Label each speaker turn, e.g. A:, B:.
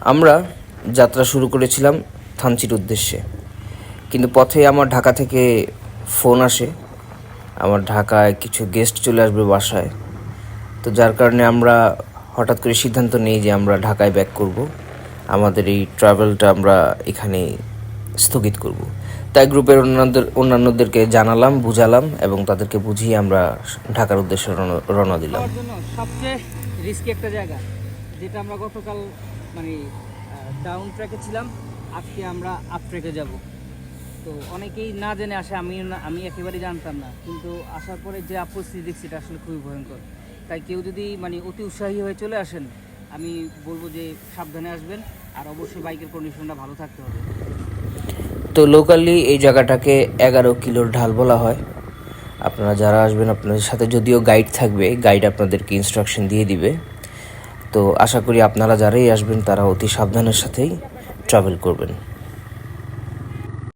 A: আমরা যাত্রা শুরু করেছিলাম থানচির উদ্দেশ্যে। কিন্তু পথে আমার ঢাকা থেকে ফোন আসে, আমার ঢাকায় কিছু গেস্ট চলে আসবে বাসায়। তো যার কারণে আমরা হঠাৎ করে সিদ্ধান্ত নিই যে আমরা ঢাকায় ব্যাক করব। আমাদের এই ট্রাভেলটা আমরা এখানে স্থগিত করব। তাই গ্রুপের অন্যান্যদের অন্যান্যদেরকে জানালাম, বুঝালাম এবং তাদেরকে বুঝিয়ে আমরা ঢাকার উদ্দেশ্যে রওনা- দিলাম।
B: সবচেয়ে রিস্কি একটা জায়গা, যেটা আমরা গতকাল মানে ডাউন ট্র্যাকে ছিলাম। আজকে আমরা আপ ট্র্যাকে যাব। তো অনেকেই না জেনে আসে আমি আমি একেবারেই জানতাম না। কিন্তু আসার পরে যে পরিস্থিতি দেখছি এটা আসলে খুবই ভয়ঙ্কর। তাই কেউ যদি মানে অতি উৎসাহী হয়ে চলে আসেন, আমি বলব যে সাবধানে আসবেন। আর অবশ্যই বাইকের কন্ডিশনটা ভালো থাকতে হবে।
A: তো লোকালি এই জায়গাটাকে এগারো কিলোর ঢাল বলা হয়। আপনারা যারা আসবেন, আপনাদের সাথে যদিও গাইড থাকবে গাইড আপনাদেরকে ইনস্ট্রাকশন দিয়ে দিবে। তো আশা করি আপনারা যারাই আসবেন তারা অতি সাবধানের সাথেই ট্রাভেল করবেন।